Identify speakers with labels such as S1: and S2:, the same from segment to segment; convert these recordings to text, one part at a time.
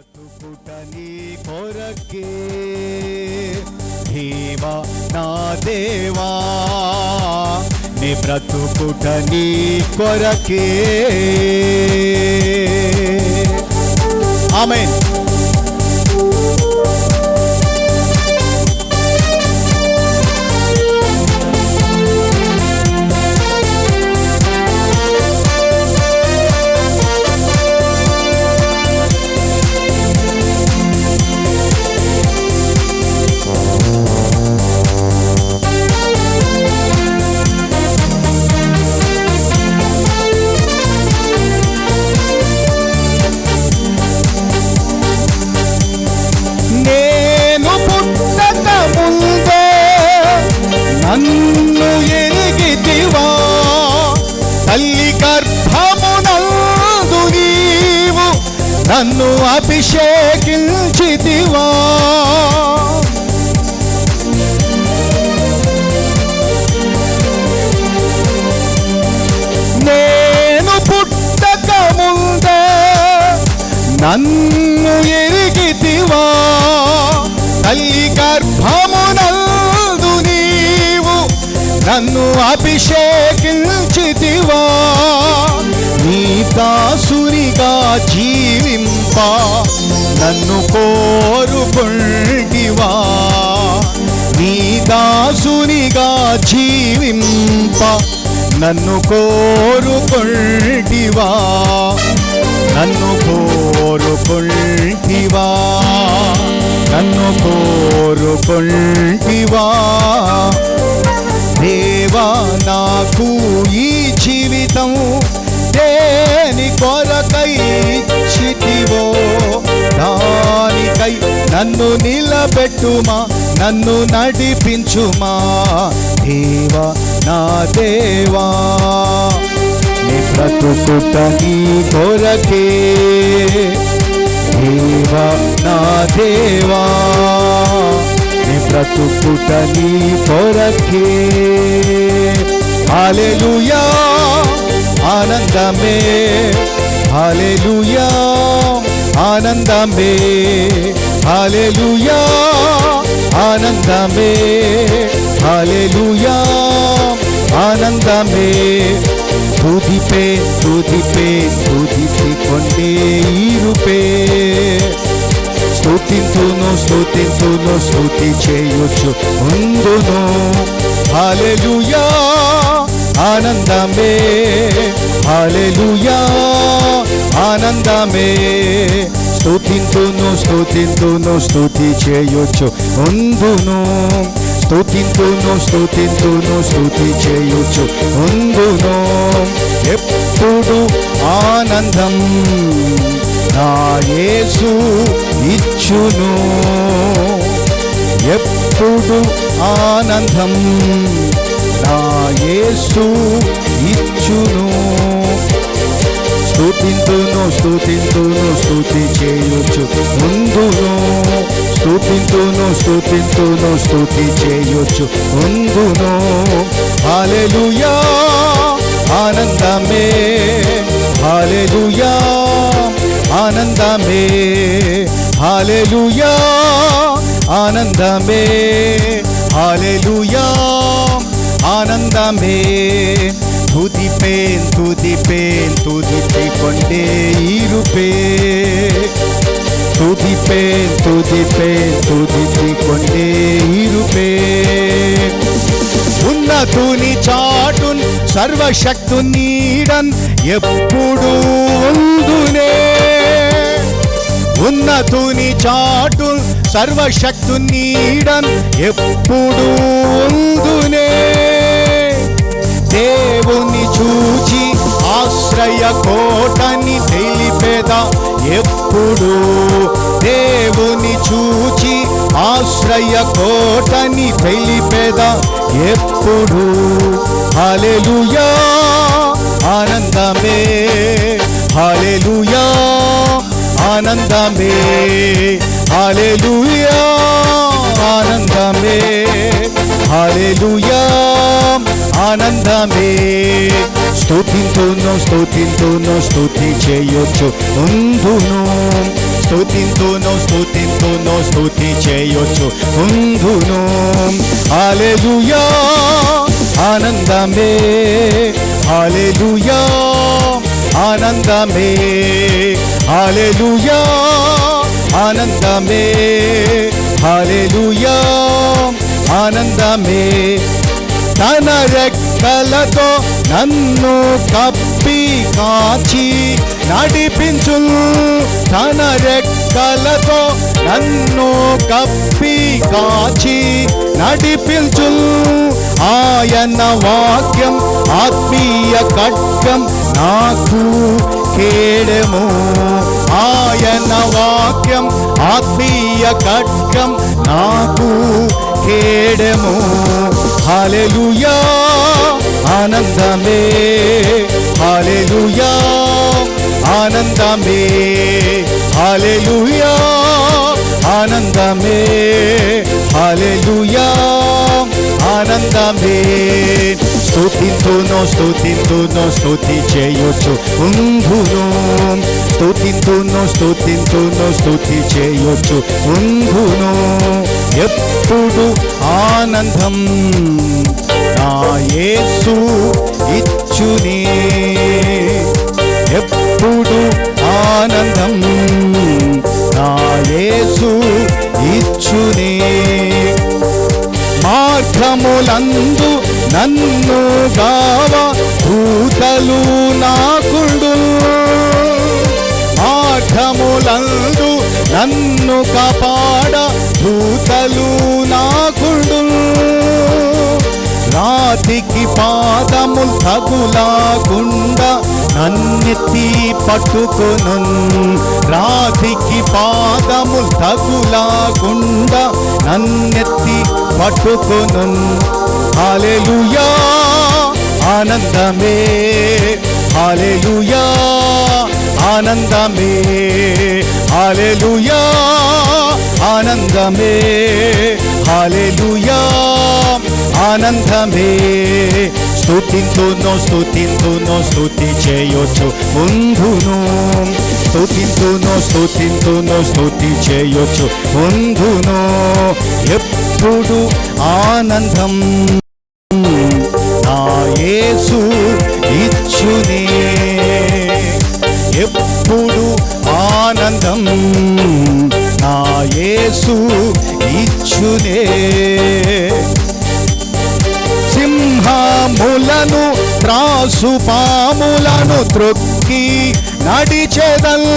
S1: బ్రతుకుట నీ కొరకే. దేవా నా దేవా నీ బ్రతుకుట నీ కొరకే. ఆమెన్. నన్ను అభిషేకించితివా. నేను పుట్టక ముందే నన్ను ఎరిగితివా. తల్లి గర్భమునందు నీవు నన్ను అభిషేకించితివా. నీ దాసునిగా జీవింప నన్ను కోరుకుంటివా నీ దాసునిగా జీవింప నన్ను కోరుకుంటివా నన్ను కోరుకుంటివా నన్ను కోరుకుంటివా దేవా నాకు ఈ జీవితం దేని కొరకై నీవో దానికై నన్ను నిలబెట్టుమా నన్ను నడిపించుమా? దేవా నా దేవా నీ బ్రతుకుట నీ కొరకే. దేవా నా దేవా నీ బ్రతుకుట నీ కొరకే. హాలెలూయా ఆనందమే. హాలెలుయా ఆనందమే హాలెలుయా ఆనందమే హాలెలుయా ఆనందమే. துதிப்பே துதிப்பே துதித்து கொண்டே இருப்பே స్థుతింతును స్థుతింతును స్థుతి చేయొచ్చు ఉందును. హాలెలుయా ఆనందమే హాలెలుయా ఆనందమే. స్థుతింతును స్థుతింతును స్థుతి చేయొచ్చు ఉందును. స్థుతింతును స్థుతింతును స్థుతి చేయొచ్చు ఉందును. ఎప్పుడు ఆనందం నా యేసు ఇచ్చును. ఎప్పుడు ఆనందం నా యేసు ఇచ్చును. స్తుతింతును స్తుతింతును స్థుతి చేయొచ్చు ముందును స్తుతింతును స్తుతింతును స్థుతి చేయొచ్చు ముందును. హాలెలుయా ఆనందమే. హాలెలుయా ఆనందమే. హాలెలుయా ఆనందమే. హాలెలుయా ఆనందమే. துதிப்பேன் துதிப்பேன் துதித்துக் கொண்டே இருப்பேன் துதிப்பேன் துதிப்பேன் துதித்துக் கொண்டே இருப்பேன் ఉన్నతుని చాటున్ సర్వశక్తు నీడన్ ఎప్పుడు ఉందునే ఉన్నతుని చాటున్ సర్వశక్తు నీడన్ ఎప్పుడు ఉందునే దేవుని చూచి ఆశ్రయ కోటని తెలిపేద ఎప్పుడు. దేవుని చూచి ఆశ్రయ కోటని తెలిపేద ఎప్పుడు. హలెలుయా ఆనందమే. హలెలుయా ఆనందమే. హలెలుయా ఆనందమే. హాలెలూయా ఆనందమే. స్తుతింతును స్తుతింతును స్తుతి చేయొచ్చు ఉందును స్తుతింతును స్తుతింతును స్తుతి చేయొచ్చు ఉందును హల్లెలూయా. ఆనందమే. హల్లెలూయా. ఆనందమే. హల్లెలూయా. ఆనందమే. హల్లెలూయా. ఆనందమే. తన రెక్కలతో నన్ను కప్పి కాచి నడిపించు తన రెక్కలతో నన్ను కప్పి కాచి నడిపించు ఆయన వాక్యం ఆత్మీయ కట్కం నాకు కేడము. ఆయన వాక్యం ఆత్మీయ కట్కం నాకు కేడము హాలెలుయా ఆనందమే హాలెలుయా ఆనందమే హాలెలుయా ఆనందమే హాలెలుయా ఆనందమే. స్తుతింతును స్తుతింతును స్థుతి చేయొచ్చు ఉందును స్తుతింతును స్తుతింతును స్థుతి చేయొచ్చు ఉందును ఎప్పుడు ఆనందం నా యేసు ఇచ్చునే. ఎప్పుడు ఆనందం నా యేసు ఇచ్చునే. మార్గములందు నన్ను గావ భూతలు నాకుడు. మార్గములందు నన్ను కాపాడ దూతలు నాకుండు రాతికి పాదములు తగులాకుండా నన్నెత్తి పట్టుకొను రాతికి పాదములు తగులాకుండా నన్నెత్తి పట్టుకొను హాలెలుయా ఆనందమే హాలెలుయా ఆనందమే హాలెలుయా ఆనందమే హాలెలుయా ఆనందమే. స్థుతింతును స్థుతింతును స్థుతి చేయొచ్చు ముందును. స్థుతింతును స్థుతింతును స్థుతి చేయొచ్చు ముందును. ఎప్పుడు ఆనందం నా యేసు ఇచ్చునే. ఎప్పుడు ఆనందం యేసు ఇచ్చునే. సింహములను త్రాసు పాములను త్రొక్కి నడిచెదల్.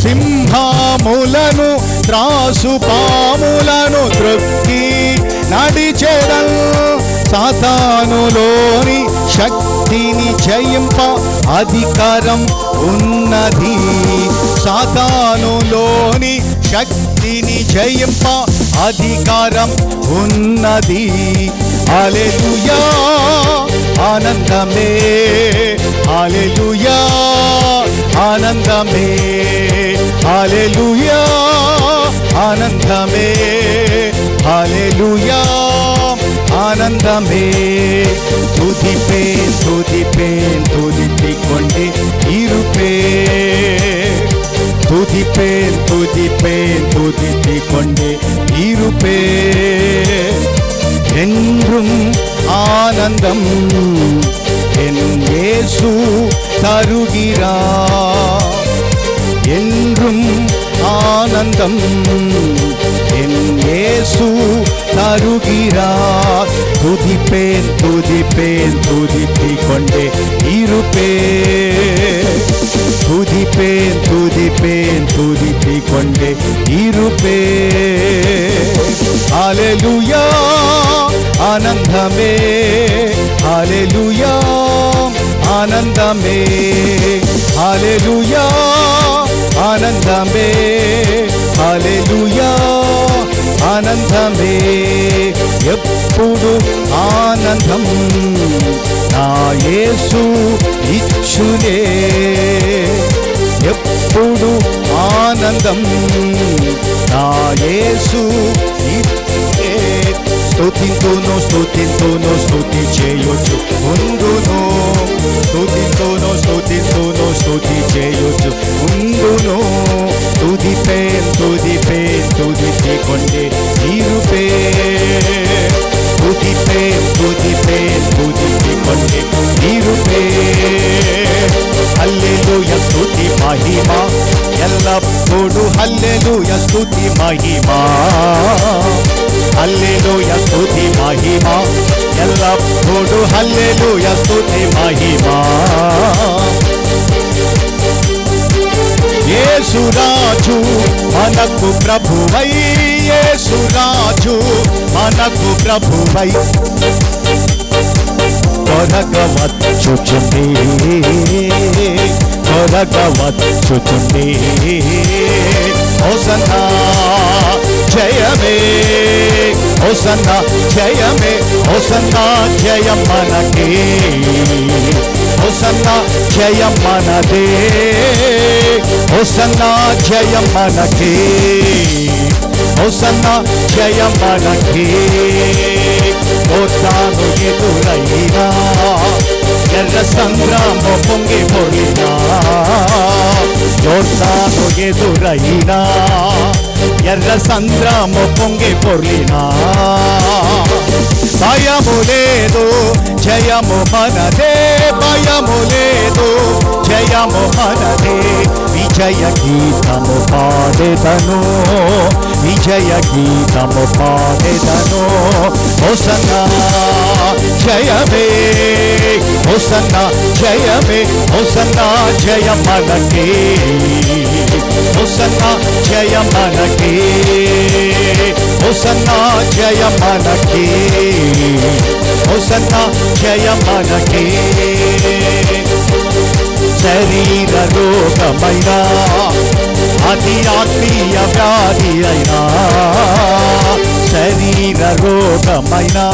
S1: సింహములను త్రాసు పాములను త్రొక్కి నడిచెదల్. సాతానులోని శక్తిని జయింప అధికారం ఉన్నది. సాతానులోని శక్తిని జయింప అధికారం ఉన్నది అలెలుయా ఆనందమే అలెలుయా ఆనందమే అలెలుయా ఆనందమే అలెలుయా ఆనందమే துதிப்பேன் துதிப்பேன் துதித்திக் கொண்டே இருப்பேன் துதிப்பேன் துதிப்பேன் துதித்திக் கொண்டே இருப்பேன் என்றும் ஆனந்தம் என் இயேசு தருகிறார் என்றும் ஆனந்தம் என் இயேசு தருகிறார் துதிப்பேன் துதிப்பேன் துதித்திக் கொண்டே இருப்பேன் துதிப்பேன் துதிப்பேன் துதித்திக் கொண்டே இருப்பேன் அலலுயா ஆனந்தமே. அலலுயா ஆனந்தமே. அலலுயா ఆనందమే హల్లెలూయా ఆనందమే. ఎప్పుడు ఆనందం నా యేసు ఇచ్చునే. ఎప్పుడు ఆనందం నా యేసు ఇచ్చే స్తుతింతును స్తుతింతును స్తుతి చేయొచ్చు ముందును స్తుతితును స్తుతితును స్థుతి చేయుచు ఉందును తుదిపే తుదిపే తుదిచి కొండే నీరుపే. తుదిపే తుదిపే తుదిచి కొండే నీరుపే. హల్లెలూయ స్తుతి మహిమ. ఎల్లప్పుడు హల్లెలూయ స్తుతి మహిమా. హల్లెలూయ స్తుతి మహిమ. ఎల్లప్పుడు హల్లెలూయ స్తుతి మహిమ. యేసురాజు మనకు ప్రభువై యేసురాజు మనకు ప్రభువై. కొరగవచ్చుచుండి కొరగవచ్చుచుండి హోసన్నా జయమే హోసన్నా జయమే హోసన్నా జయం మనకే హోసన్నా జయం మనదే హోసన్నా జయం మనకే హోసన్నా జయం మనకే ఓతాను ఎదురైనా ఎర్ర సంగ్రామ పొంగి పొరినా యోర్దాను ఎదురైనా ఎర్ర సంగ్రామ పొంగి పొర్లినా భయము లేదు జయము మనదే భయము లేదు జయము మనదే. విజయ గీతము పాడెదను విజయ గీతము పాడెదను. హోసన్న జయమే హోసన్న జయమే హోసన్న జయ మనకే హోసన్న జయ మనకే హోసన్న జయ మనకే హోసన్న జయ మనకే శరీర రోగమైనా అతి ఆత్మీయ వ్యాధి అయినా శరీర రోగమైనా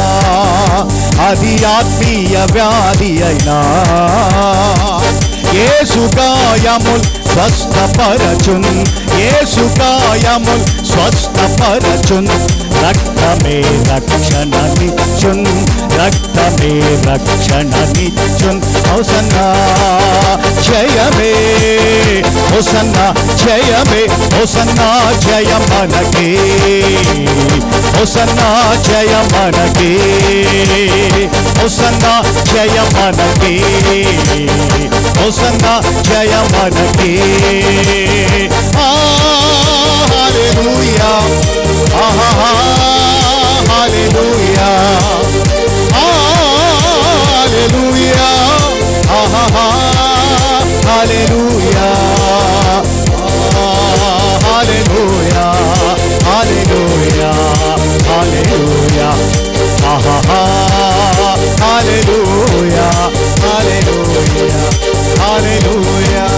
S1: అది ఆత్మీయ వ్యాధి అయినా. యేసు స్వస్థపరచున్ యేసు స్వస్థపరచున్ రక్తమే రక్షణ నిచ్చున్ రక్తమే రక్షణ నిచ్చున్ హోసన్నా జయమే హోసన్నా జయమే హోసన్నా జయ మనకే హోసన్నా జయ మనకే హోసన్నా జయ మనకే హోసన్నా జయ మనకే ఆ హల్లెలూయా. ఆహా హల్లెలూయా. Hallelujah. Ah, ah, ah. Hallelujah. Ah, hallelujah. Hallelujah. Hallelujah. Ah, ah, ah. Hallelujah. Hallelujah. Hallelujah.